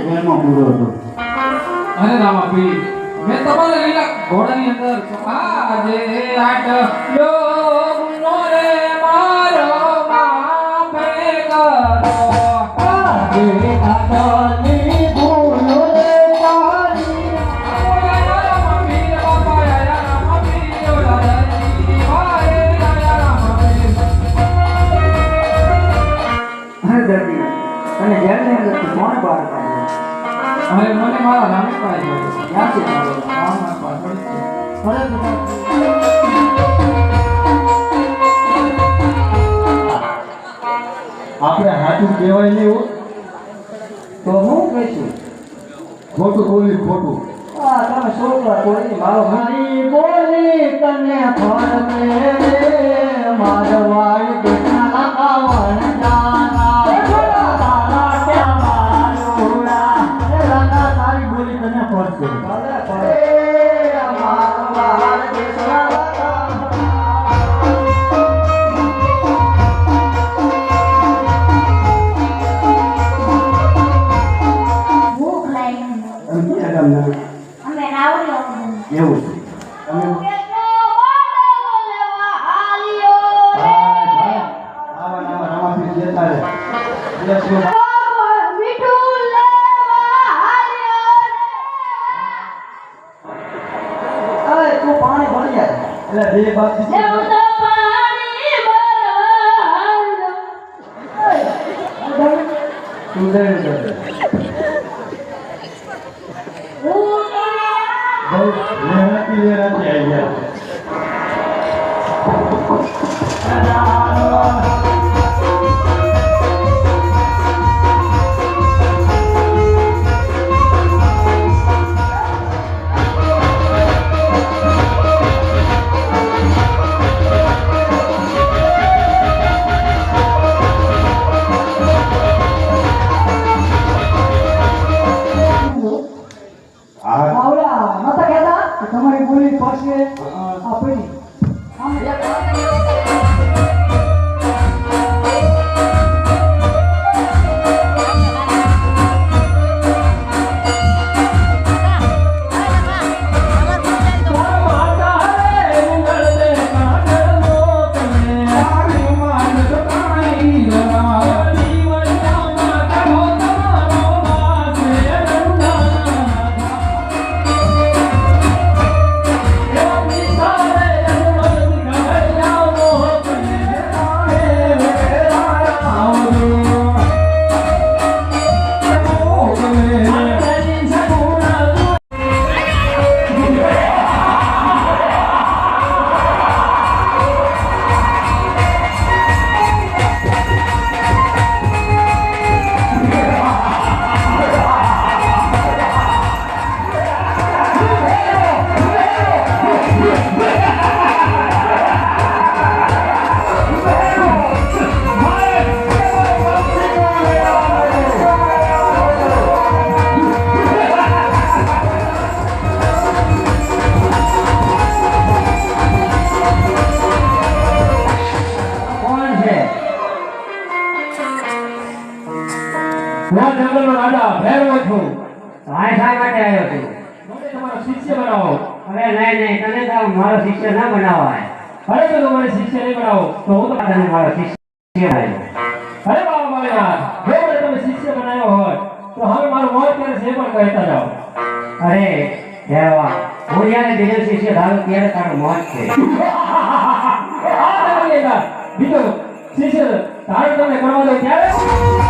માટે જેલમાં પૂર્યો હતો અરે રામા પીર મેં તમારા લીલા ઘોડાની અંદર આજે આટલ્યો ગુનો રે મારો માફે કરો. આપણે હાથું કહેવાય ને એવું તો હું કહીશું ખોટું બોલી ખોટું. તમે છોકરા કોઈ મારો મારી બોલી, તને ફરમે બે બહુ મહેનતી શિષ્ય બનાવો અરે નહીં નહીં તને તો મારો શિષ્ય ના બનાવાય અરે તો મને શિષ્ય નહીં બનાવો તો હું તો તને મારો શિષ્ય બનાવ્યો અરે બાબા માળિયા જો મને તમે શિષ્ય બનાવ્યો હોય તો હવે મારું મોત ત્યારે જે પણ કહેતા જાઓ અરે દેવા હું જ્યારે બીજો શિષ્ય ધારું ત્યારે તારું મોત છે તમારી બીજો શિષ્ય ધારણ તમે કરવા દો ત્યારે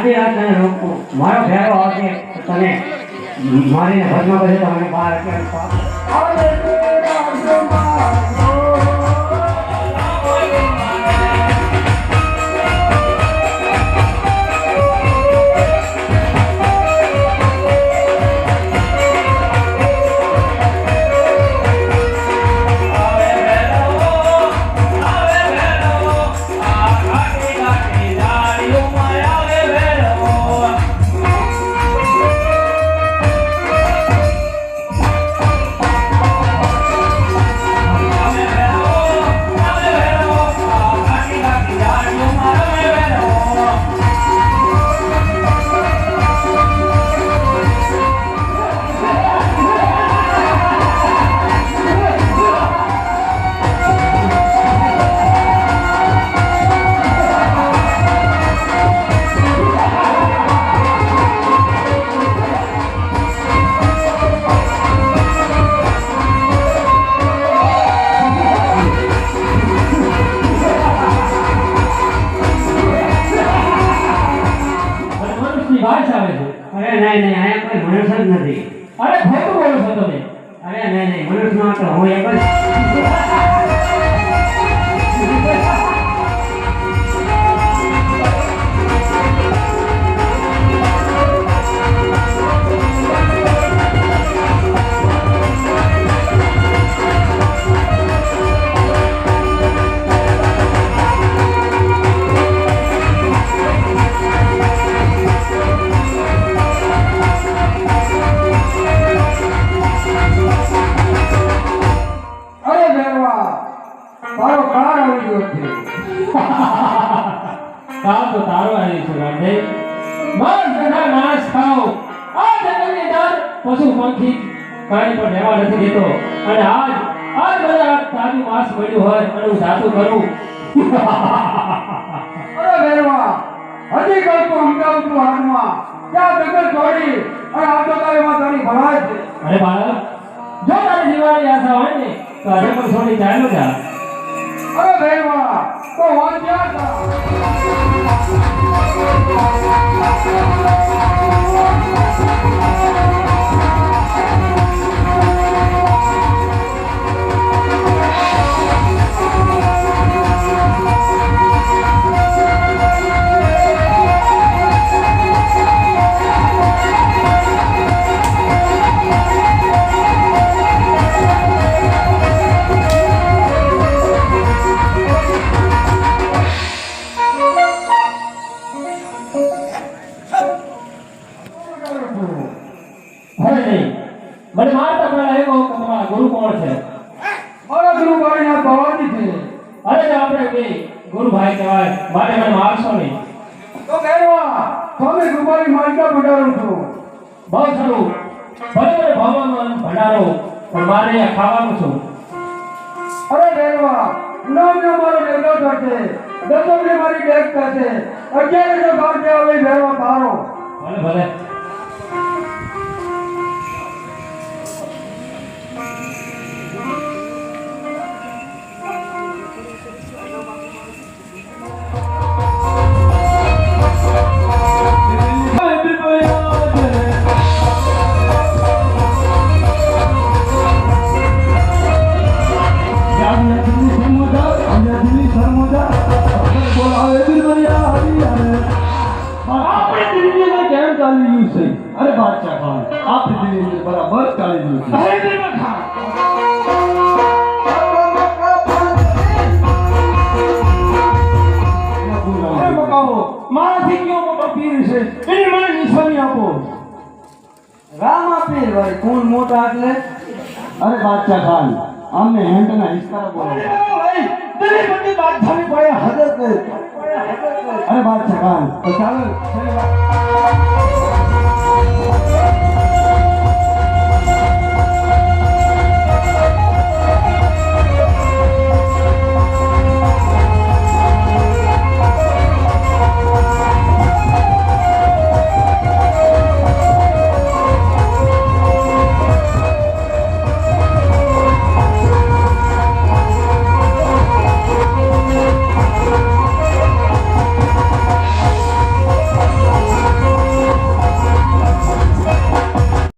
આથી રાત તને રોકું મારો ફેરો આવશે તને મારીને ભજમાં કરે તમને મને બહાર કાંઈ પણ લેવા નથી દેતો. અને આજ આજ બધા તાજું માસ મળ્યું હોય અને હું જાતું કરું. અરે ભેરવા હજી કઉ તો સમજાવું છું હાથમાં ક્યાં જગત છોડી અને આ તો તારી માં છે. અરે બાળક જો તારી દિવાળી આશા હોય ને તો આજે પણ થોડી ચાલો જા. અરે ભેરવા તો વાંચ્યા હતા ગુરુ કોણ છે? મારા ગુરુભાઈ ના ભવાની છે. અરે આપણે બે ગુરુભાઈ કહેવાય. મારે મને મારશો નહીં. તો કહેવા તમે ગુરુભાઈ માનતા ભંડારો છો. બહુ સારું ભલે મને ભંડારો પણ મારે અહીંયા ખાવાનું છું. અરે ભેરવા નામ ને મારો દેવડો થશે. દસમ ને મારી દેવતા થશે. અત્યારે જો ગામ આવે ભેરવા તારો ભલે ભલે. મારાથી કયો મોટો પીર છે. એની મને નિશાની આપો. રામા પીર ભાઈ કોણ મોટા એટલે? અરે બાદશાહ ખાન. અમને હેન્ડના હિસ્કારા બોલો બધી કર અરે બાદશાહ ખાન. તો ચાલો